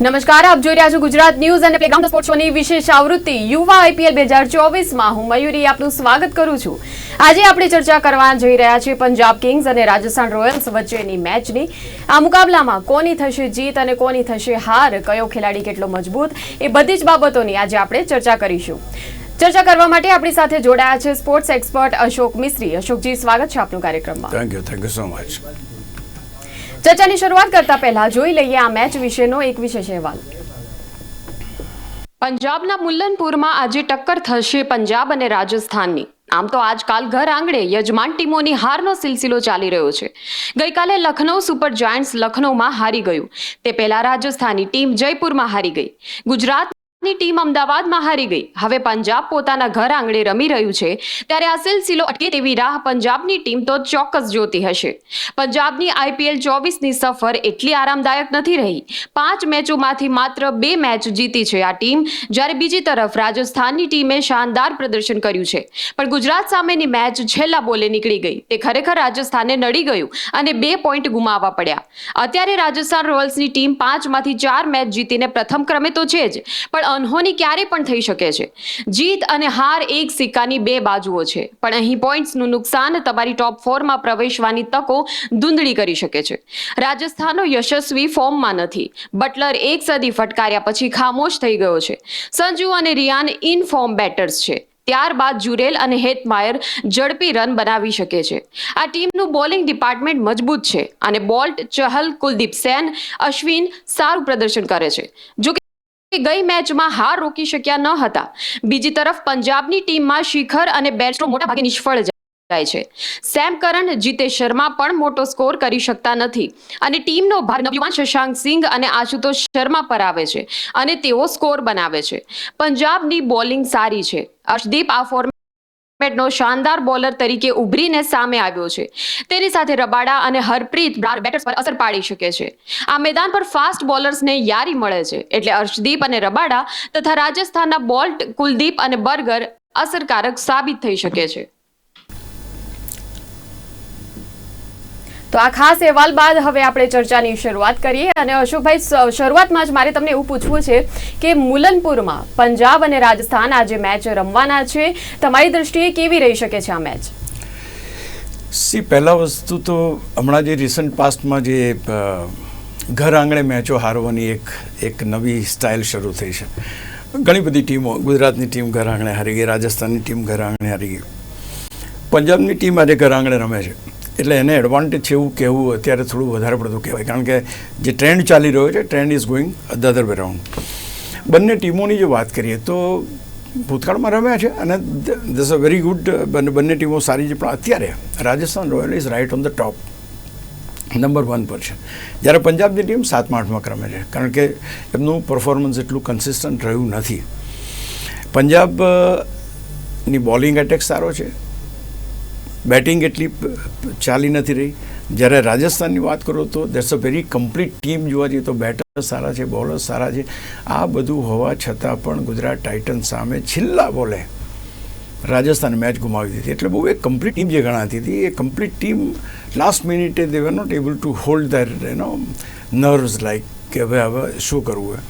નમસ્કાર, આપ જોઈ રહ્યા છો ગુજરાત ન્યૂઝ અને પ્લેગ્રાઉન્ડ સ્પોર્ટ્સ શોની વિશેષ આવૃત્તિ યુવા આઈપીએલ બે હજાર ચોવીસમાં. હું મયુરી, આપનું સ્વાગત કરું છું. આજે આપણે ચર્ચા કરવા જઈ રહ્યા છીએ પંજાબ કિંગ્સ અને રાજસ્થાન રોયલ્સ વચ્ચેની મેચની. આ મુકાબલામાં કોની થશે જીત અને કોની થશે હાર, કયો ખેલાડી કેટલો મજબૂત, એ બધી જ બાબતોની આજે આપણે ચર્ચા કરીશું. ચર્ચા કરવા માટે આપણી સાથે જોડાયા છે સ્પોર્ટ્સ એક્સપર્ટ અશોક મિસ્ત્રી. અશોકજી, સ્વાગત છે આપનું કાર્યક્રમમાં. Thank you thank you so much ચર્ચાની શરૂઆત કરતા પહેલા જોઈ લઈએ આ મેચ વિશેનો એક વિશેષ અહેવાલ. પંજાબના મુલ્લનપુરમાં આજે ટક્કર થશે પંજાબ અને રાજસ્થાનની. આમ તો આજકાલ ઘર આંગણે યજમાન ટીમોની હારનો સિલસિલો ચાલી રહ્યો છે. ગઈકાલે લખનૌ સુપર જાયન્ટ્સ લખનૌમાં હારી ગયું. તે પહેલા રાજસ્થાની ટીમ જયપુરમાં હારી ગઈ. ગુજરાતની ટીમ અમદાવાદમાં હારી ગઈ. હવે પંજાબ પોતાના ઘર આંગણે રમી રહ્યું છે. ત્યારે આ સિલસિલો અટકે તેવી રાહ પંજાબની ટીમ તો ચોક્કસ જોતી હશે. પંજાબની આઈપીએલ ચોવીસની સફર એટલી આરામદાયક નથી રહી. પાંચ મેચોમાંથી માત્ર બે મેચ જીતી છે આ ટીમ, જ્યારે બીજી તરફ રાજસ્થાનની ટીમે શાનદાર પ્રદર્શન કર્યું છે. પણ ગુજરાત સામેની મેચ છેલ્લા બોલે નીકળી ગઈ. તે ખરેખર રાજસ્થાને નડી ગયું અને બે પોઈન્ટ ગુમાવવા પડ્યા. અત્યારે રાજસ્થાન રોયલ્સની ટીમ પાંચમાંથી ચાર મેચ જીતીને પ્રથમ ક્રમે તો છે જ. પણ અનહોની ક્યારે પણ થઈ શકે છે. જીત અને હાર એક સિક્કાની બે બાજુઓ છે. પણ અહીં પોઈન્ટ્સનું નુકસાન તમારી ટોપ ફોરમાં પ્રવેશવાની તકો ધૂંધળી કરી શકે છે. રાજસ્થાનનો યશસ્વી ફોર્મમાં નથી. બટલર એક સદી ફટકાર્યા પછી ખામોશ થઈ ગયો છે. સંજુ અને રિયાન ઇન ફોર્મ બેટર્સ છે. ત્યારબાદ જુરેલ અને હેતમાયર ઝડપી રન બનાવી શકે છે. આ ટીમનું બોલિંગ ડિપાર્ટમેન્ટ મજબૂત છે અને બોલ્ટ ચહલ કુલદીપ સેન અશ્વિન સારું પ્રદર્શન કરે છે. જો કે ગઈ મેચમાં હાર રોકી શક્યા ન હતા. બીજી તરફ પંજાબની ટીમમાં શિખર અને બેરસ્ટો મોટાભાગે નિષ્ફળ જાય છે. સેમ કરન જીતેશ શર્મા પણ મોટો સ્કોર કરી શકતા નથી. અને ટીમનો ભાર નવયુવાન શશાંક સિંઘ અને આશુતોષ શર્મા પર આવે છે અને તેઓ સ્કોર બનાવે છે. પંજાબની બોલિંગ સારી છે. અર્શદીપ આ ફોર્મેટનો શાનદાર બોલર તરીકે ઉભરીને સામે આવ્યો છે. તેની સાથે રબાડા અને હરપ્રીત બેટર્સ પર અસર પાડી શકે છે. આ મેદાન પર ફાસ્ટ બોલર્સને યારી મળે છે. એટલે અર્શદીપ અને રબાડા તથા રાજસ્થાનના બોલ્ટ, કુલદીપ અને બર્ગર અસરકારક સાબિત થઈ શકે છે. તો આ ખાસ અહેવાલ બાદ હવે આપણે ચર્ચાની શરૂઆત કરીએ અને અશોકભાઈ શરૂઆતમાં જ મારે તમને એવું પૂછવું છે કે મુલનપુરમાં પંજાબ અને રાજસ્થાન આજે મેચ રમવાના છે. તમારી દ્રષ્ટિએ કેવી રહી શકે છે આ મેચ? સી, પહેલાં વસ્તુ તો હમણાં જે રિસન્ટ પાસ્ટમાં જે ઘર આંગણે મેચો હારવાની એક એક નવી સ્ટાઇલ શરૂ થઈ છે. ઘણી બધી ટીમો, ગુજરાતની ટીમ ઘર આંગણે હારી ગઈ, રાજસ્થાનની ટીમ ઘર આંગણે હારી ગઈ. પંજાબની ટીમ આજે ઘર આંગણે રમે છે. એટલે એને એડવાન્ટેજ છે એવું કહેવું અત્યારે થોડું વધારે પડતું કહેવાય. કારણ કે જે ટ્રેન્ડ ચાલી રહ્યો છે trend is going the other way round બંને ટીમોની જો વાત કરીએ તો ભૂતકાળમાં રમ્યા છે અને ધસ અ વેરી ગુડ બંને ટીમો સારી છે. પણ અત્યારે Rajasthan Royal is right on the top number one પર છે. જ્યારે પંજાબની ટીમ સાતમા, આઠમાં ક્રમે છે. કારણ કે એમનું પરફોર્મન્સ એટલું કન્સિસ્ટન્ટ રહ્યું નથી. પંજાબની બોલિંગ એટેક સારો છે. બેટિંગ એટલી ચાલી નથી રહી. જ્યારે રાજસ્થાનની વાત કરો તો that's a very complete team જોવા જઈએ તો બેટર સારા છે બોલર સારા છે. આ બધું હોવા છતાં પણ ગુજરાત ટાઇટન્સ સામે છેલ્લા બોલે રાજસ્થાન મેચ ગુમાવી દીધી. એટલે બહુ એક કમ્પ્લીટ ટીમ જે ગણાતી હતી, એ કમ્પ્લીટ ટીમ લાસ્ટ મિનિટે they were not able to hold their એનો નર્વ્સ લાઈક કે હવે હવે શું કરવું હે?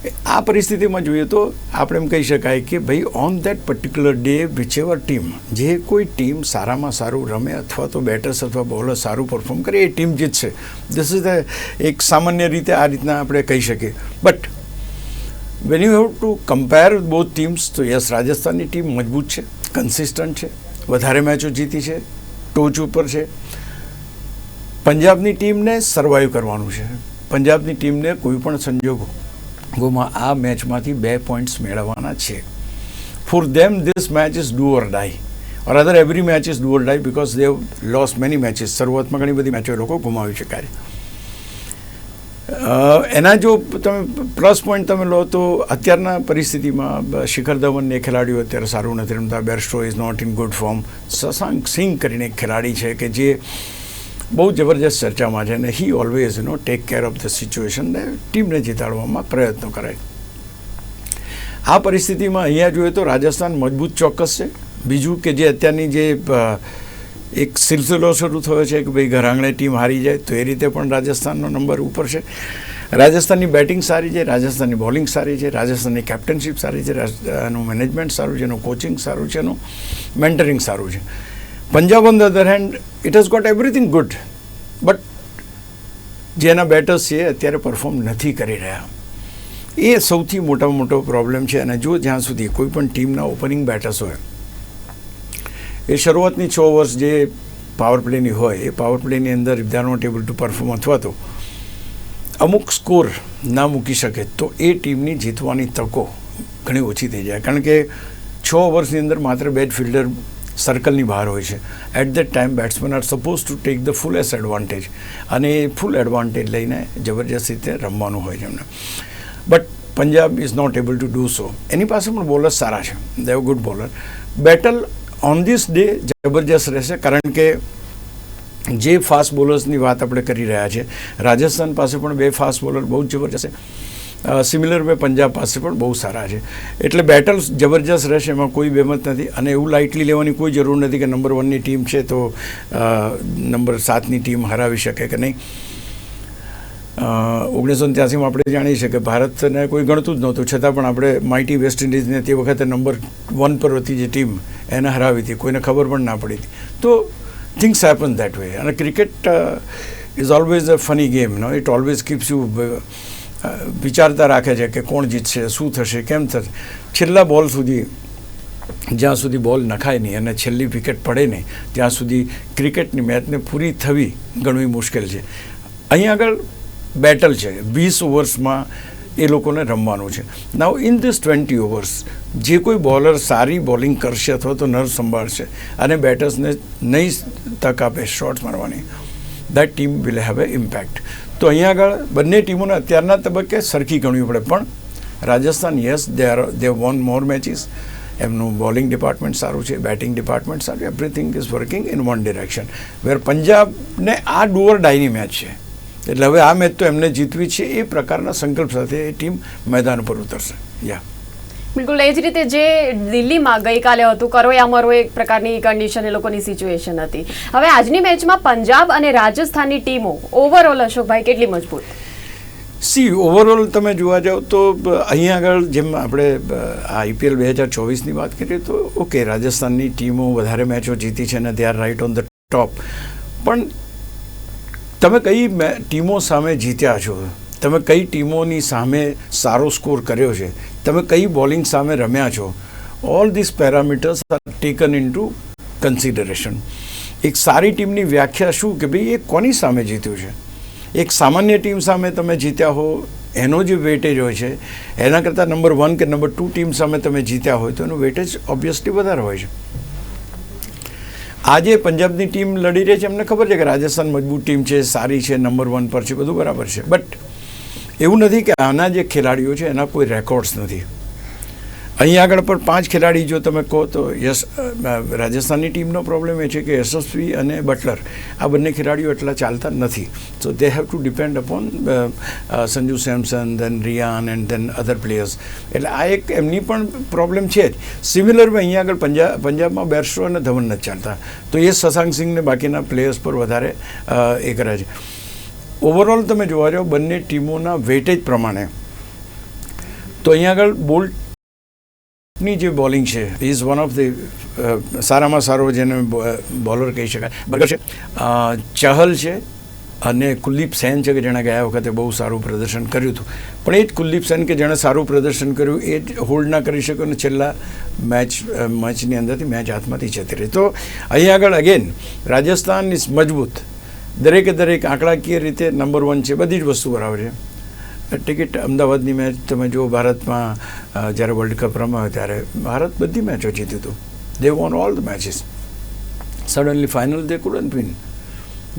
આ પરિસ્થિતિમાં જોઈએ તો આપણે એમ કહી શકાય કે ભાઈ on that particular day whichever team જે કોઈ ટીમ સારામાં સારું રમે અથવા તો બેટર્સ અથવા બોલર સારું પરફોર્મ કરે, એ ટીમ જીતશે દિસ ઇઝ એક સામાન્ય રીતે આ રીતના આપણે કહી શકીએ. But when you have to compare both teams તો યસ રાજસ્થાનની ટીમ મજબૂત છે કન્સિસ્ટન્ટ છે, વધારે મેચો જીતી છે, ટોચ ઉપર છે. પંજાબની ટીમને સર્વાઈવ કરવાનું છે. પંજાબની ટીમને કોઈ પણ સંજોગોમાં આ મેચમાંથી બે પોઈન્ટ્સ મેળવવાના છે. For them this match is do or die or other every match is do or die because they've lost many matches શરૂઆતમાં ઘણી બધી મેચો લોકો ગુમાવી શકાય. એના જો તમે પ્લસ પોઈન્ટ તમે લો તો અત્યારના પરિસ્થિતિમાં શિખર ધવન એ ખેલાડીઓ અત્યારે સારું નથી રમતા. Bairstow is not in good form Shashank Singh કરીને એક ખેલાડી છે કે જે બહુ જબરજસ્ત ચર્ચામાં છે અને he always know take care of the સિચ્યુએશનને ટીમને જીતાડવામાં પ્રયત્નો કરે. આ પરિસ્થિતિમાં અહીંયા જોઈએ તો રાજસ્થાન મજબૂત ચોક્કસ છે. બીજું કે જે અત્યારની જે એક સિલસિલો શરૂ થયો છે કે ભાઈ ઘરાંગણે ટીમ હારી જાય, તો એ રીતે પણ રાજસ્થાનનો નંબર ઉપર છે. રાજસ્થાનની બેટિંગ સારી છે, રાજસ્થાનની બોલિંગ સારી છે, રાજસ્થાનની કેપ્ટનશીપ સારી છે એનું મેનેજમેન્ટ સારું છે, એનું કોચિંગ સારું છે, એનું મેન્ટરિંગ સારું છે. Punjab on the other hand it has got everything good but જેના બેટર્સ છે, અત્યારે પરફોર્મ નથી કરી રહ્યા. એ સૌથી મોટામાં મોટો પ્રોબ્લેમ છે અને જો જ્યાં સુધી કોઈ પણ ટીમના ઓપનિંગ બેટર્સ હોય, એ શરૂઆતની છ વર્ષ જે પાવર પ્લેની હોય, એ પાવર પ્લેની અંદર if not able to perform અથવા તો અમુક સ્કોર ના મૂકી શકે, તો એ ટીમની જીતવાની તકો ઘણી ઓછી થઈ જાય. કારણ કે છ વર્ષની અંદર માત્ર બેટ ફિલ્ડર સર્કલની બહાર હોય છે. At that time batsmen are suppose to take the full as advantage અને એ ફૂલ એડવાન્ટેજ લઈને જબરજસ્ત રીતે રમવાનું હોય છે એમને. But Punjab is not able to do so એની પાસે પણ બોલર સારા છે. They've good bowler battle on this day જબરજસ્ત રહેશે કારણ કે જે ફાસ્ટ બોલર્સની વાત આપણે કરી રહ્યા છે, રાજસ્થાન પાસે પણ બે ફાસ્ટ બોલર બહુ જ જબરજસ્ત છે. સિમિલર વે પંજાબ પાસે પણ બહુ સારા છે. એટલે બેટલ જબરજસ્ત રહેશે, એમાં કોઈ બેમત નથી. અને એવું લાઇટલી લેવાની કોઈ જરૂર નથી કે નંબર વનની ટીમ છે તો નંબર સાતની ટીમ હરાવી શકે કે નહીં. ઓગણીસો ત્યાસીમાં આપણે જાણીએ છીએ કે ભારતને કોઈ ગણતું જ નહોતું. છતાં પણ આપણે માઇટી વેસ્ટ ઇન્ડિઝને તે વખતે નંબર વન પર હતી જે ટીમ એને હરાવી હતી. કોઈને ખબર પણ ના પડી હતી. તો થિંગ્સ હેપન દેટ વે અને cricket is always a funny game know it always keeps you વિચારતા રાખે છે કે કોણ જીતશે, શું થશે, કેમ થશે. છેલ્લા બોલ સુધી, જ્યાં સુધી બોલ નખાય નહીં અને છેલ્લી વિકેટ પડે નહીં, ત્યાં સુધી ક્રિકેટની મેચને પૂરી થવી ઘણવી મુશ્કેલ છે. અહીં આગળ બેટલ છે. વીસ ઓવર્સમાં એ લોકોને રમવાનું છે. Now in this twenty overs જે કોઈ બોલર સારી બોલિંગ કરશે અથવા તો નર્વ સંભાળશે અને બેટર્સને નહીં તક આપે શોટ મારવાની that team will have a impact તો અહીંયા આગળ બંને ટીમોને અત્યારના તબક્કે સરખી ગણવી પડે. પણ Rajasthan yes they are they won more matches એમનું બોલિંગ ડિપાર્ટમેન્ટ સારું છે, બેટિંગ ડિપાર્ટમેન્ટ સારું everything is working in one direction where પંજાબને આ ડુઅર ડાયની મેચ છે. એટલે હવે આ મેચ તો એમને જીતવી છે એ પ્રકારના સંકલ્પ સાથે એ ટીમ મેદાન ઉપર ઉતરશે. યા બિલકુલ, એ જ રીતે જે દિલ્હીમાં ગઈકાલે હતું કરો યા મરો એક પ્રકારની કન્ડિશન એ લોકોની સિચ્યુએશન હતી. હવે આજની મેચમાં પંજાબ અને રાજસ્થાનની ટીમો ઓવરઓલ અશોકભાઈ કેટલી મજબૂત? સી ઓવરઓલ તમે જોવા જાઓ તો અહીંયા અહીં આગળ જેમ આપણે આ આઈપીએલ બે હજાર ચોવીસની વાત કરીએ તો, ઓકે, રાજસ્થાનની ટીમો વધારે મેચો જીતી છે અને they are right on the top પણ તમે કઈ ટીમો સામે જીત્યા છો? તમે કઈ ટીમોની સામે સારો સ્કોર કર્યો છે? તમે કઈ બોલિંગ સામે રમ્યા છો? All this parameters are taken into consideration એક સારી ટીમની વ્યાખ્યા શું કે ભાઈ એ કોની સામે જીત્યું છે? એક સામાન્ય ટીમ સામે તમે જીત્યા હો, એનો જે વેટેજ હોય છે. એના કરતાં નંબર વન કે નંબર ટુ ટીમ સામે તમે જીત્યા હોય તો એનું વેટેજ ઓબ્વિયસલી વધારે હોય છે. આજે પંજાબની ટીમ લડી રહી છે, એમને ખબર છે કે રાજસ્થાન મજબૂત ટીમ છે, સારી છે નંબર વન પર છે, બધું બરાબર છે. બટ એવું નથી કે આના જે ખેલાડીઓ છે એના કોઈ રેકોર્ડ્સ નથી. અહીં આગળ પર પાંચ ખેલાડી જો તમે કહો તો યસ રાજસ્થાનની ટીમનો પ્રોબ્લેમ એ છે કે યશસ્વી અને બટલર, આ બંને ખેલાડીઓ એટલા ચાલતા નથી. So they have to depend upon Sanju Samson then Riyan and then other players એટલે આ એક એમની પણ પ્રોબ્લેમ છે જ. સિમિલરમાં અહીંયા આગળ પંજાબ પંજાબમાં બેરસ્ટ્રો અને ધવન નથી ચાલતા. તો એ શશાંક સિંહને બાકીના પ્લેયર્સ પર વધારે એ કરે છે. ઓવરઓલ તમે જોવા જાઓ, બંને ટીમોના વેટેજ પ્રમાણે. તો અહીં આગળ બોલ્ટની જે બોલિંગ છે ઇઝ વન ઓફ ધી સારામાં સારો જેને બોલર કહી શકાય. બરાબર છે? ચહલ છે અને કુલદીપ સેન છે કે જેણે ગયા વખતે બહુ સારું પ્રદર્શન કર્યું હતું. પણ એ જ કુલદીપ સેન કે જેણે સારું પ્રદર્શન કર્યું, એ જ હોલ્ડ ના કરી શક્યો અને છેલ્લા મેચ મેચની અંદરથી મેચ હાથમાંથી જતી રહી. તો અહીં આગળ અગેન રાજસ્થાન ઇઝ મજબૂત. દરેકે દરેક આંકડાકીય રીતે નંબર વન છે, બધી જ વસ્તુ બરાબર છે. ટિકિટ અમદાવાદની મેચ તમે જુઓ, ભારતમાં જ્યારે વર્લ્ડ કપ રમાયો ત્યારે ભારત બધી મેચો જીત્યું હતું. They won all the matches suddenly final they couldn't win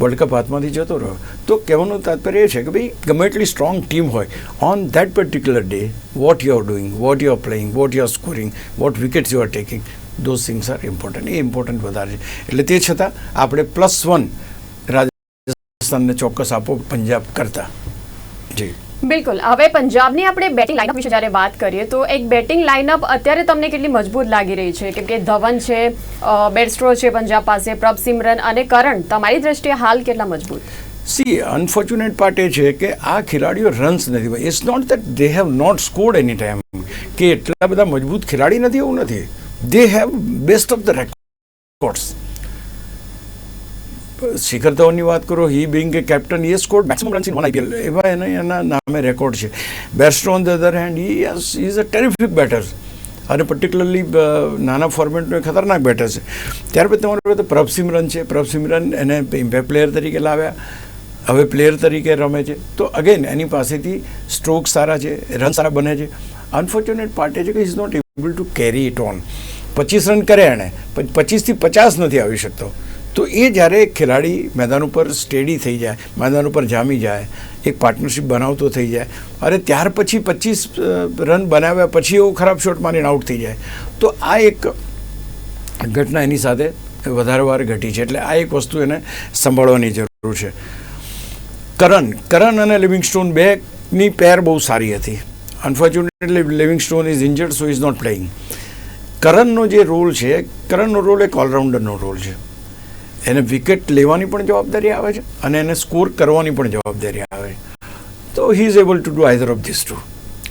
world cup હાથમાંથી જતો રહ્યો. તો કહેવાનું તાત્પર્ય એ છે કે ભાઈ, ગમે એટલી સ્ટ્રોંગ ટીમ હોય on that particular day what you are doing what you are playing what you are scoring what wickets you are taking those things are important A important વધારે છે. એટલે તે છતાં, આપણે પ્લસ વન રાજસ્થાનને ચોક્કસ આપો પંજાબ કરતા. જી. બિલકુલ. હવે પંજાબની આપણે બેટિંગ લાઇનઅપ વિશે જ્યારે વાત કરીએ તો એક બેટિંગ લાઇનઅપ અત્યારે તમને કેટલી મજબૂત લાગી રહી છે? કેમ કે ધવન છે બેડસ્ટ્રો છે પંજાબ પાસે પ્રભસિમરન અને કરણ. તમારી દ્રષ્ટિએ હાલ કેટલા મજબૂત? સી અનફોર્ચ્યુનેટ પાર્ટ એ છે કે આ ખેલાડીઓ રન્સ નથી it's not that they have not scored any time કે એટલા બધા મજબૂત ખેલાડી નથી એવું નથી. They have best of the records Shikhar ધવનની વાત કરો, he being a captain A scored maximum runs in one IPL એવા એના એના નામે રેકોર્ડ છે. Best on the other hand he is a terrific batter અને પર્ટિક્યુલરલી નાના ફોર્મેટનો ખતરનાક બેટર છે. ત્યાર પછી તમારી પાસે પ્રભસિમરન છે. પ્રભસિમરન એને ઇમ્પેક્ટ પ્લેયર તરીકે લાવ્યા. હવે પ્લેયર તરીકે રમે છે. તો અગેન એની પાસેથી સ્ટ્રોક સારા છે રન સારા બને છે. અનફોર્ચ્યુનેટ પાર્ટ એ છે કે is not able to carry it on પચીસ રન કરે એણે. પચીસથી પચાસ નથી આવી શકતો. તો એ જ્યારે ખેલાડી મેદાન ઉપર સ્ટેડી થઈ જાય, મેદાન ઉપર જામી જાય, એક પાર્ટનરશિપ બનાવતો થઈ જાય અને ત્યાર પછી પચીસ રન બનાવ્યા પછી એવો ખરાબ શોટ મારીને આઉટ થઈ જાય. તો આ એક ઘટના એની સાથે વધારે વાર ઘટી છે. એટલે આ એક વસ્તુ એને સંભાળવાની જરૂર છે. કરણ કરણ અને લિવિંગસ્ટોન બેની પેર બહુ સારી હતી. Unfortunately Livingstone is injured so is not playing કરણનો જે રોલ છે, કરણનો રોલ એક ઓલરાઉન્ડરનો રોલ છે. એને વિકેટ લેવાની પણ જવાબદારી આવે છે અને એને સ્કોર કરવાની પણ જવાબદારી આવે. છે તો he is able to do either of this two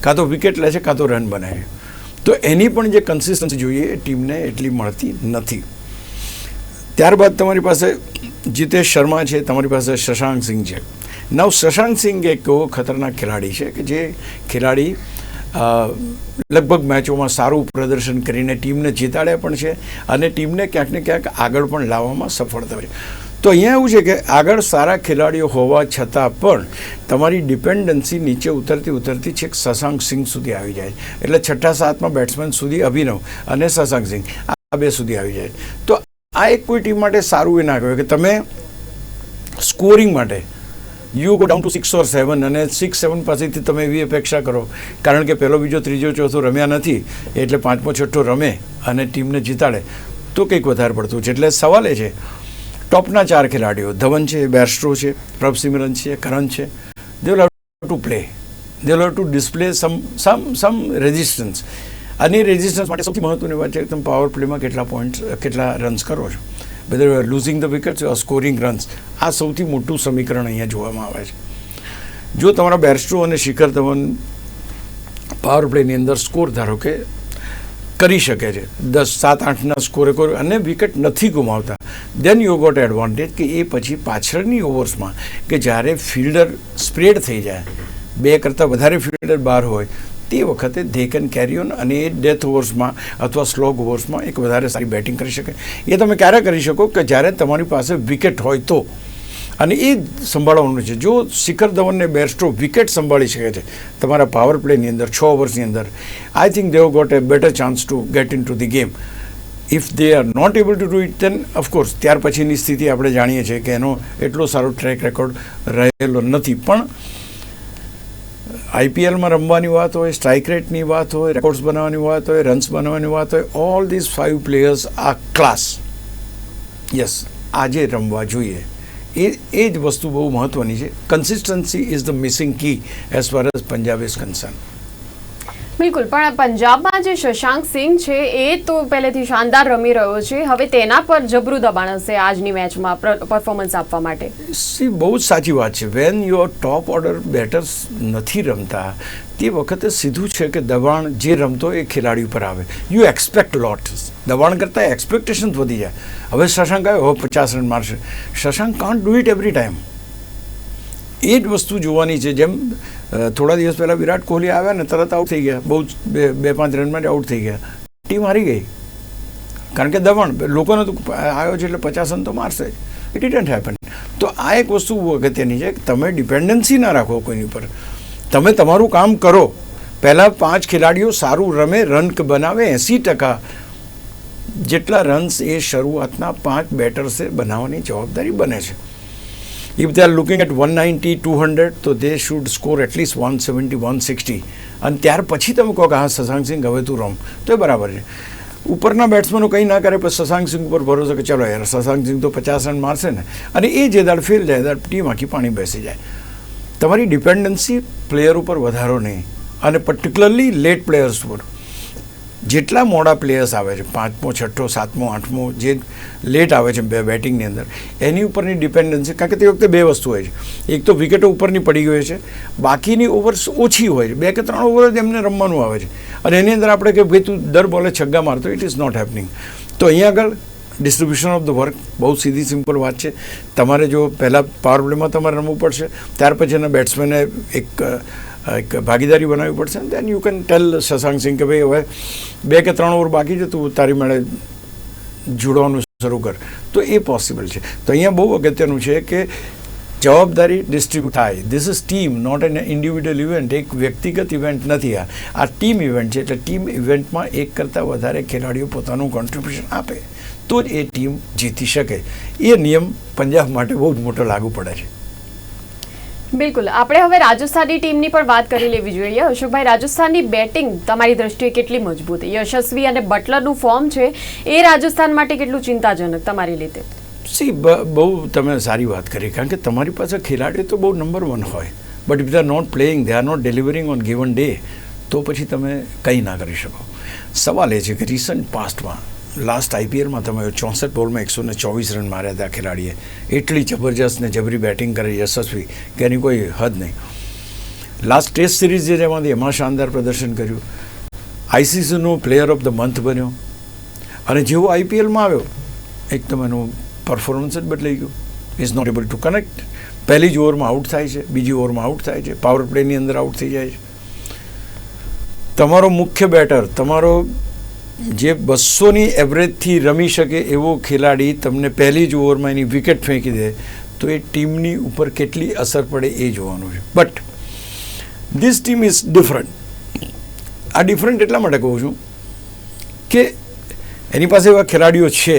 કાં તો વિકેટ લે છે, કાં તો રન બનાવે તો એની પણ જે કન્સિસ્ટન્સી જોઈએ એ ટીમને એટલી મળતી નથી. ત્યારબાદ તમારી પાસે જીતેશ શર્મા છે, તમારી પાસે શશાંક સિંહ છે. નવ શશાંક સિંહ એક એવો ખતરનાક ખેલાડી છે કે જે ખેલાડી લગભગ મેચોમાં સારું પ્રદર્શન કરીને ટીમને જીતાડ્યા પણ છે અને ટીમને ક્યાંક ને ક્યાંક આગળ પણ લાવવામાં સફળ છે. તો અહીંયા એવું છે કે આગળ સારા ખેલાડીઓ હોવા છતાં પણ તમારી ડિપેન્ડન્સી નીચે ઉતરતી ઉતરતી છેક શશાંક સિંહ સુધી આવી જાય એટલે છઠ્ઠા સાતમાં બેટ્સમેન સુધી અભિનવ અને શશાંક સિંહ આ બે સુધી આવી જાય તો આ એક કોઈ ટીમ માટે સારું એ ના કહેવાય કે તમે સ્કોરિંગ માટે you go down to six or seven અને સિક્સ, સેવન પાસેથી તમે એવી અપેક્ષા કરો. કારણ કે પહેલો, બીજો, ત્રીજો, ચોથો રમ્યા નથી, એટલે પાંચમો, છઠ્ઠો રમે અને ટીમને જીતાડે. તો કંઈક વધારે પડતું છે. એટલે સવાલ એ છે, ટોપના ચાર ખેલાડીઓ, ધવન છે બેરસ્ટ્રો છે, પ્રભ સિમરન છે, કરણ છે. They will have to play they will have to display some some some resistance અને રેઝિસ્ટન્સ માટે સૌથી મહત્વની વાત છે, તમે પાવર પ્લેમાં કેટલા પોઈન્ટ કેટલા રન્સ કરો છો? Whether you are losing the wickets you are scoring runs આ સૌથી મોટું સમીકરણ અહીંયા જોવામાં આવે છે. જો તમારા બેરસ્ટ્રો અને શિખર ધવન પાવર પ્લેની અંદર સ્કોર ધારો કે કરી શકે છે. દસ, સાત, આઠના સ્કોરે કોઈ અને વિકેટ નથી ગુમાવતા. દેન યુ ગોટ એડવાન્ટેજ કે એ પછી પાછળની ઓવર્સમાં કે જ્યારે ફિલ્ડર સ્પ્રેડ થઈ જાય, બે કરતાં વધારે ફિલ્ડર બહાર હોય તે વખતે ધેકન કેન કેરી અને એ ડેથ ઓવર્સમાં અથવા સ્લોગ ઓવર્સમાં એક વધારે સારી બેટિંગ કરી શકે. એ તમે ક્યારે કરી શકો કે જ્યારે તમારી પાસે વિકેટ હોય તો? અને એ સંભાળવાનું છે. જો શિખર ધવનને બેરસ્ટ્રો વિકેટ સંભાળી શકે છે, તમારા પાવર પ્લેની અંદર, છ ઓવર્સની અંદર I think they've got a better chance to get into the game if they are not able to do it then of course ત્યાર પછીની સ્થિતિ આપણે જાણીએ છીએ કે એનો એટલો સારો ટ્રેક રેકોર્ડ રહેલો નથી. પણ આઈપીએલમાં રમવાની વાત હોય સ્ટ્રાઇક રેટની વાત હોય રેકોર્ડ્સ બનાવવાની વાત હોય રન્સ બનાવવાની વાત હોય ઓલ ધીસ ફાઇવ પ્લેયર્સ આ ક્લાસ યસ આજે રમવા જોઈએ. એ એ જ વસ્તુ બહુ મહત્ત્વની છે. Consistency is the missing key as far as Punjab is concern બિલકુલ, પણ પંજાબમાં જે શશાંક સિંહ છે, એ તો પહેલેથી શાનદાર રમી રહ્યો છે. હવે તેના પર જબરું દબાણ હશે આજની મેચમાં પરફોર્મન્સ આપવા માટે. સી બહુ જ સાચી વાત છે. When your top order batters નથી રમતા, તે વખતે સીધું છે કે દબાણ જે રમતો એ ખેલાડી ઉપર આવે. યુ એક્સપેક્ટ લોટ દબાણ કરતાં એક્સપેક્ટેશન વધી જાય. હવે શશાંક આવ્યો, પચાસ રન મારશે. Shashank can't do it every time એ જ વસ્તુ જોવાની છે. જેમ થોડા દિવસ પહેલાં વિરાટ કોહલી આવ્યા ને તરત આઉટ થઈ ગયા. બહુ બે બે, પાંચ રનમાં જ આઉટ થઈ ગયા. ટીમ હારી ગઈ. કારણ કે દબાણ લોકોને તો આવ્યો છે એટલે પચાસ રન તો મારશે. જ ઇટ ડિડન્ટ હેપન તો આ એક વસ્તુ અગત્યની છે કે તમે ડિપેન્ડન્સી ના રાખો કોઈની પર તમે તમારું કામ કરો. પહેલાં પાંચ ખેલાડીઓ સારું રમે રન બનાવે એંસી ટકા. જેટલા રન્સ એ શરૂઆતના પાંચ બેટર્સે બનાવવાની જવાબદારી બને છે. If are looking at one ninety to hundred તો they should score at least one seventy one sixty અને ત્યાર પછી તમે કહો કે હા શશાંક સિંહ હવે તું રમ. તો એ બરાબર છે. ઉપરના બેટ્સમેનો કંઈ ના કરે પછી શશાંક સિંહ ઉપર ભરોસો કે ચલો યાર શશાંક સિંહ તો પચાસ રન મારશે ને. અને એ જે દાડ ફેલ જાય દાડ ટીમ આખી પાણી બેસી જાય. તમારી ડિપેન્ડન્સી પ્લેયર ઉપર વધારો નહીં. અને પર્ટિક્યુલરલી લેટ પ્લેયર્સ ઉપર. જેટલા મોડા પ્લેયર્સ આવે છે, પાંચમો, છઠ્ઠો, સાતમો, આઠમો, જે લેટ આવે છે બે બેટિંગની અંદર, એની ઉપરની ડિપેન્ડન્સી કારણ કે તે વખતે બે વસ્તુ હોય છે. એક તો વિકેટો ઉપરની પડી ગઈ છે, બાકીની ઓવર્સ ઓછી હોય છે, બે કે ત્રણ ઓવર જ એમને રમવાનું આવે છે. અને એની અંદર આપણે કે ભાઈ તું દર બોલે છગ્ગા મારતો ઇટ ઇઝ નોટ હેપનિંગ તો અહીંયા આગળ ડિસ્ટ્રીબ્યુશન ઓફ ધ વર્ક બહુ સીધી સિમ્પલ વાત છે. તમારે જો પહેલાં પાવર પ્લેમાં તમારે રમવું પડશે, ત્યાર પછી એના બેટ્સમેને એક એક ભાગીદારી બનાવવી પડશે then you can tell Shashank Singh કે ભાઈ, હવે બે કે ત્રણ ઓવર બાકી છે, તું તારી મેળે જોડવાનું શરૂ કર. તો એ પોસિબલ છે. તો અહીંયા બહુ અગત્યનું છે કે જવાબદારી ડિસ્ટ્રીબ્યુટ થાય. This is team not an individual event એક વ્યક્તિગત ઇવેન્ટ નથી આ. આ ટીમ ઇવેન્ટ છે, એટલે ટીમ ઇવેન્ટમાં એક કરતાં વધારે ખેલાડીઓ પોતાનું કોન્ટ્રીબ્યુશન આપે. તો જ એ ટીમ જીતી શકે. એ નિયમ પંજાબ માટે બહુ જ મોટો લાગુ પડે છે. બિલકુલ. આપણે હવે રાજસ્થાનની ટીમની પણ વાત કરી લેવી જોઈએ. અશોકભાઈ, રાજસ્થાનની બેટિંગ તમારી દ્રષ્ટિએ કેટલી મજબૂત યશસ્વી અને બટલરનું ફોર્મ છે. એ રાજસ્થાન માટે કેટલું ચિંતાજનક તમારી રીતે? સી બહુ તમે સારી વાત કરી. કારણ કે તમારી પાસે ખેલાડીઓ તો બહુ નંબર વન હોય. But if they not playing they are not delivering on given day તો પછી તમે કંઈ ના કરી શકો. સવાલ એ છે કે રિસન્ટ પાસ્ટમાં લાસ્ટ આઈપીએલમાં તમે ચોસઠ બોલમાં એકસો ને ચોવીસ રન માર્યા હતા ખેલાડીએ. એટલી જબરજસ્ત ને જબરી બેટિંગ કરી યશસ્વી, કે એની કોઈ હદ નહીં. લાસ્ટ ટેસ્ટ સિરીઝ જે જેમાંથી એમાં શાનદાર પ્રદર્શન કર્યું. આઈસીસીનો પ્લેયર ઓફ ધ મંથ બન્યો. અને જેવો આઈપીએલમાં આવ્યો એકદમ એનું પરફોર્મન્સ જ બદલાઈ ગયું. Is not able to connect પહેલી જ ઓવરમાં આઉટ થાય છે, બીજી ઓવરમાં આઉટ થાય છે પાવર પ્લેની અંદર આઉટ થઈ જાય છે. તમારો મુખ્ય બેટર તમારો જે બસોની એવરેજથી રમી શકે એવો ખેલાડી તમને પહેલી જ ઓવરમાં એની વિકેટ ફેંકી દે, તો એ ટીમની ઉપર કેટલી અસર પડે એ જોવાનું છે. But this team is different આ ડિફરન્ટ એટલા માટે કહું છું કે એની પાસે એવા ખેલાડીઓ છે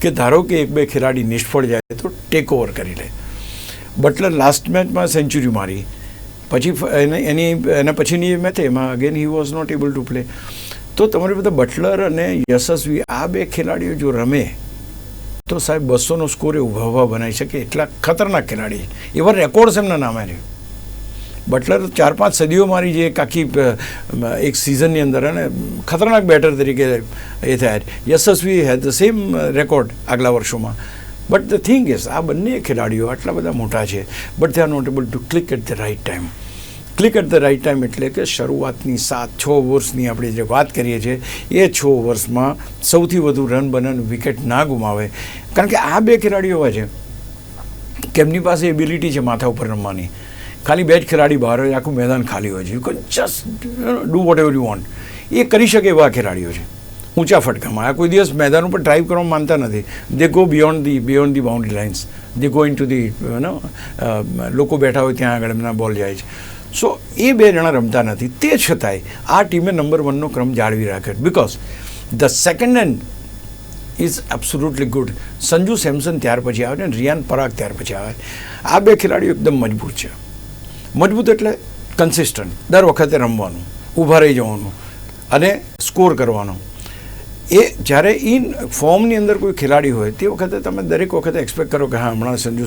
કે ધારો કે એક બે ખેલાડી નિષ્ફળ જાય તો ટેક ઓવર કરી લે. બટલર લાસ્ટ મેચમાં સેન્ચુરી મારી. પછી એને એની એના પછીની મેચ એમાં again he was not able to play તો તમારી બધા બટલર અને યશસ્વી આ બે ખેલાડીઓ જો રમે, તો સાહેબ બસોનો સ્કોર એ ઊભા બનાવી શકે. એટલા ખતરનાક ખેલાડી. એવા રેકોર્ડ્સ એમના નામે રહ્યું. બટલર ચાર પાંચ સદીઓ મારી જે એક આખી એક સિઝનની અંદર અને ખતરનાક બેટર તરીકે એ થયા. Yashasvi has the same record આગલા વર્ષોમાં. બટ ધ થિંગ ઇઝ આ બંને ખેલાડીઓ આટલા બધા મોટા છે. But they are not able to click at the right time click at the right time એટલે કે શરૂઆતની સાત, છ વર્ષની આપણે જે વાત કરીએ છીએ, એ છ વર્ષમાં સૌથી વધુ રન બને વિકેટ ના ગુમાવે. કારણ કે આ બે ખેલાડીઓ એવા છે કેમની પાસે એબિલિટી છે માથા ઉપર રમવાની. ખાલી બે જ ખેલાડી બહાર હોય, આખું મેદાન ખાલી હોય છે. You just do whatever you want એ કરી શકે એવા ખેલાડીઓ છે. ઊંચા ફટકામાં. આ કોઈ દિવસ મેદાન ઉપર ડ્રાઈવ કરવા માનતા નથી. They go beyond the beyond the boundary lines they go into the નો લોકો બેઠા હોય ત્યાં આગળ એમના બોલ જાય છે. સો એ બે જણા રમતા નથી. તે છતાંય આ ટીમે નંબર વનનો ક્રમ જાળવી રાખ્યો. Because the second end is absolutely good Sanju Samson ત્યાર પછી આવે ને રિયાન પરાગ ત્યાર પછી આવે આ બે ખેલાડીઓ એકદમ મજબૂત છે. મજબૂત એટલે કન્સિસ્ટન્ટ દર વખતે રમવાનું, ઊભા રહી જવાનું અને સ્કોર કરવાનો. એ જ્યારે ઇન ફોર્મની અંદર કોઈ ખેલાડી હોય, તે વખતે તમે દરેક વખતે એક્સપેક્ટ કરો કે હા, હમણાં Sanju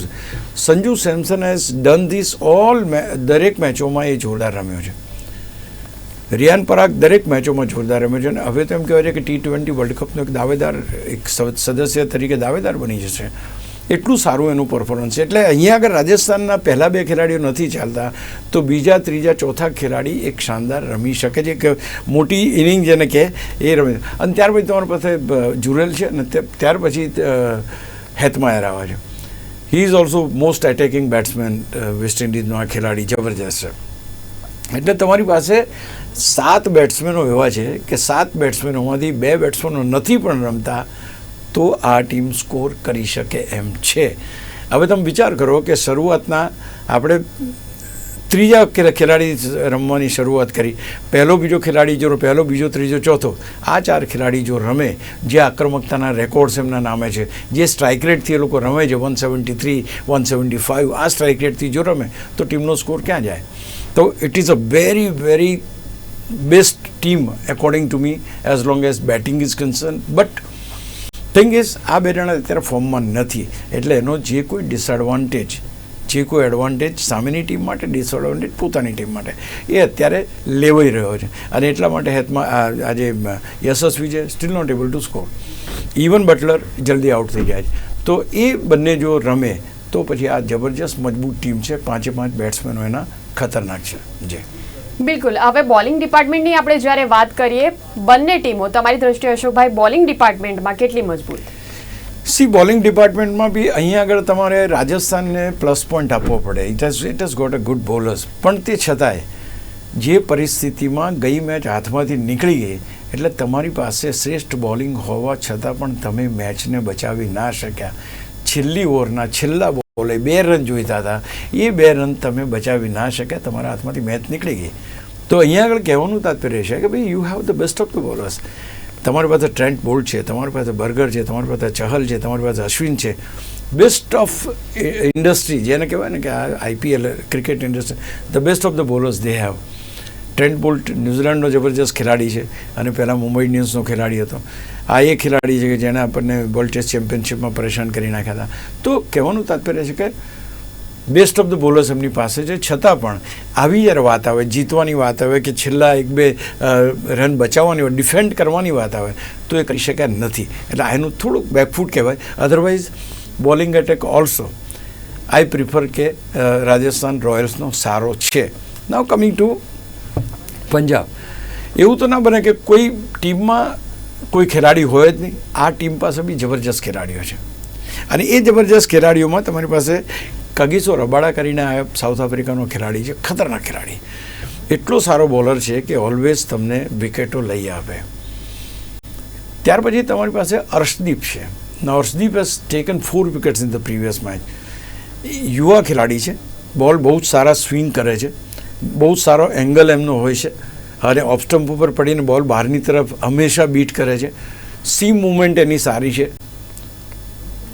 Sanju Samson has done this all દરેક મેચોમાં એ જોરદાર રમ્યો છે. રિયાન પરાગ દરેક મેચોમાં જોરદાર રમ્યો છે અને હવે તો એમ કહેવાય છે કે ટી ટ્વેન્ટી વર્લ્ડ કપનો એક દાવેદાર, એક સદસ્ય તરીકે દાવેદાર બની જશે. એટલું સારું એનું પરફોર્મન્સ એટલે અહીંયા આગળ રાજસ્થાનના પહેલા બે ખેલાડીઓ નથી ચાલતા, તો બીજા, ત્રીજા, ચોથા ખેલાડી એક શાનદાર રમી શકે છે. કે મોટી ઇનિંગ જેને કહે, એ રમે. અને ત્યાર પછી તમારી પાસે જુરેલ છે અને ત્યાર પછી હેતમાયર આવે છે. He is also most attacking batsman West ઇન્ડિઝનો આ ખેલાડી, જબરજસ્ત છે. એટલે તમારી પાસે સાત બેટ્સમેનો એવા છે કે સાત બેટ્સમેનોમાંથી બે બેટ્સમેનો નથી પણ રમતા તો આ ટીમ સ્કોર કરી શકે એમ છે. હવે તમે વિચાર કરો કે શરૂઆતના આપણે ત્રીજા ખેલાડી રમવાની શરૂઆત કરી. પહેલો બીજો ખેલાડી જો પહેલો, બીજો, ત્રીજો, ચોથો. આ ચાર ખેલાડી જો રમે, જે આક્રમકતાના રેકોર્ડ્સ એમના નામે છે, જે સ્ટ્રાઇક રેટથી એ લોકો રમે છે, one seventy three, one seventy five, આ સ્ટ્રાઇક રેટથી જો રમે, તો ટીમનો સ્કોર ક્યાં જાય? તો it is a very very best team according to me as long as batting is concern but thing is આ બે જણા અત્યારે ફોર્મમાં નથી. એટલે એનો જે કોઈ ડિસએડવાન્ટેજ જે કોઈ એડવાન્ટેજ સામેની ટીમ માટે ડિસએડવાન્ટેજ પોતાની ટીમ માટે, એ અત્યારે લેવાઈ રહ્યો છે. અને એટલા માટે હેતમાં આજે યશસ્વી છે still not able to score even Buttler જલ્દી આઉટ થઈ જાય છે. તો એ બંને જો રમે, તો પછી આ જબરજસ્ત મજબૂત ટીમ છે. પાંચે પાંચ બેટ્સમેનો એના ખતરનાક છે. જે. બિલકુલ. હવે બોલિંગ ડિપાર્ટમેન્ટની આપણે જ્યારે વાત કરીએ, બંને ટીમો, તમારી દ્રષ્ટિએ અશોકભાઈ, બોલિંગ ડિપાર્ટમેન્ટમાં કેટલી મજબૂત? સી બોલિંગ ડિપાર્ટમેન્ટમાં બી અહીંયા આગળ તમારે રાજસ્થાનને પ્લસ પોઈન્ટ આપવો પડે. It has it has got a good bowlers પણ તે છતાંય, જે પરિસ્થિતિમાં ગઈ મેચ હાથમાંથી નીકળી ગઈ, એટલે તમારી પાસે શ્રેષ્ઠ બોલિંગ હોવા છતાં પણ તમે મેચને બચાવી ના શક્યા. છેલ્લી ઓવરના છેલ્લા બોલે, બે રન જોઈતા હતા. એ બે રન તમે બચાવી ના શક્યા, તમારા હાથમાંથી મેચ નીકળી ગઈ. તો અહીંયા આગળ કહેવાનું તાત્પર્ય છે કે ભાઈ you have the best of the bowlers તમારી પાસે ટ્રેન્ટ બોલ્ટ છે, તમારી પાસે બર્ગર છે, તમારી પાસે ચહલ છે, તમારી પાસે અશ્વિન છે. બેસ્ટ ઓફ ઇન્ડસ્ટ્રી જેને કહેવાય ને કે આ IPL cricket industry the best of the bowlers they have Trent Boult ન્યૂઝીલેન્ડનો જબરજસ્ત ખેલાડી છે અને પહેલાં મુંબઈ ઇન્ડિયન્સનો ખેલાડી હતો. આ એ ખેલાડી છે કે જેણે આપણને વર્લ્ડ ટેસ્ટ ચેમ્પિયનશિપમાં પરેશાન કરી નાખ્યા હતા. તો કહેવાનું તાત્પર્ય છે કે બેસ્ટ ઓફ ધ બોલર્સ એમની પાસે છે. છતાં પણ આવી જ્યારે વાત આવે, જીતવાની વાત આવે કે છેલ્લા એક બે રન બચાવવાની હોય, ડિફેન્ડ કરવાની વાત આવે, તો એ કરી શકાય નથી. એટલે એનું થોડુંક બેકફૂટ કહેવાય. Otherwise bowling attack also I prefer કે રાજસ્થાન રોયલ્સનો સારો છે. Now coming to Punjab. એવું તો ના બને કે કોઈ ટીમમાં કોઈ ખેલાડી હોય જ નહીં. આ ટીમ પાસે બી જબરજસ્ત ખેલાડીઓ છે. અને એ જબરજસ્ત ખેલાડીઓમાં તમારી પાસે કગીસો રબાડા કરીને સાઉથ આફ્રિકાનો ખેલાડી છે. ખતરનાક ખેલાડી. એટલો સારો બોલર છે કે ઓલવેઝ તમને વિકેટો લઈ આપે. ત્યાર પછી તમારી પાસે અર્શદીપ છે. Arshdeep has taken four wickets in the previous match યુવા ખેલાડી છે. બોલ બહુ જ સારા સ્વિંગ કરે છે. બહુ સારો એંગલ એમનો હોય છે. અને ઓફ સ્ટમ્પ ઉપર પડીને બોલ બહારની તરફ હંમેશા બીટ કરે છે. સીમ મુમેન્ટ એની સારી છે.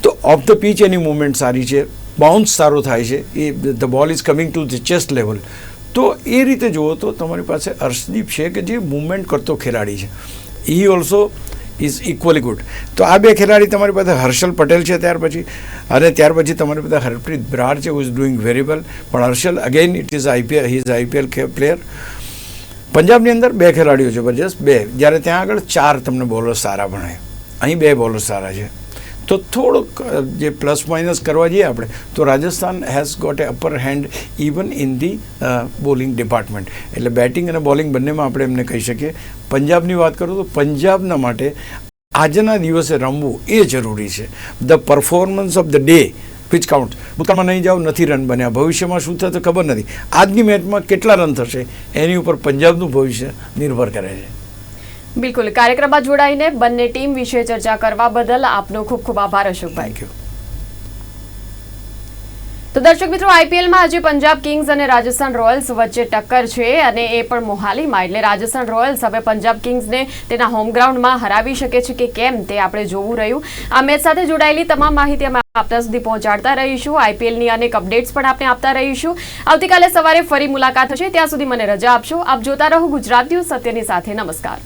તો ઓફ ધ પીચ એની મુમેન્ટ સારી છે. બાઉન્સ સારો થાય છે. એ the ball is coming to the chest level તો એ રીતે જુઓ તો તમારી પાસે અર્શદીપ છે કે જે મુવમેન્ટ કરતો ખેલાડી છે. ઈ ઓલ્સો ઇઝ ઇક્વલી ગુડ તો આ બે ખેલાડી તમારી પાસે હર્ષલ પટેલ છે ત્યાર પછી, અને ત્યાર પછી તમારી પાસે હરપ્રીત બ્રાર છે who is doing very well પણ Harshal again it is IPL he is IPL player પંજાબની અંદર બે ખેલાડીઓ છે જબરજસ્ત બે. જ્યારે ત્યાં આગળ ચાર તમને બોલર સારા ભણાય. અહીં બે બોલર સારા છે. તો થોડુંક જે પ્લસ માઇનસ કરવા જઈએ આપણે, તો Rajasthan has got a upper hand even in the bowling department એટલે બેટિંગ અને બોલિંગ બંનેમાં આપણે એમને કહી શકીએ. પંજાબની વાત કરું તો પંજાબના માટે આજના દિવસે રમવું એ જરૂરી છે. The performance of the day which count ભૂતકાળમાં નહીં જાઓ, નથી રન બન્યા. ભવિષ્યમાં શું થશે ખબર નથી. આજની મેચમાં કેટલા રન થશે? એની ઉપર પંજાબનું ભવિષ્ય નિર્ભર કરે છે. બિલકુલ. કાર્યક્રમમાં જોડાઈને બંને ટીમ વિશે ચર્ચા કરવા બદલ આપનો ખૂબ ખૂબ આભાર અશોકભાઈ. તો દર્શક મિત્રો આઈપીએલમાં આજે પંજાબ કિંગ્સ અને રાજસ્થાન રોયલ્સ વચ્ચે ટક્કર છે અને એ પણ મોહાલીમાં. એટલે રાજસ્થાન રોયલ્સ હવે પંજાબ કિંગ્સને તેના હોમ ગ્રાઉન્ડમાં હરાવી શકે છે કે કેમ તે આપણે જોવું રહ્યું. આ મેચ સાથે જોડાયેલી તમામ માહિતી અમે આપના સુધી પહોંચાડતા રહીશું. આઈપીએલની અનેક અપડેટ્સ પણ આપણે આપતા રહીશું. આવતીકાલે સવારે ફરી મુલાકાત થશે. ત્યાં સુધી મને રજા આપશો. આપ જોતા રહો ગુજરાત ન્યૂઝ. સત્યની સાથે નમસ્કાર.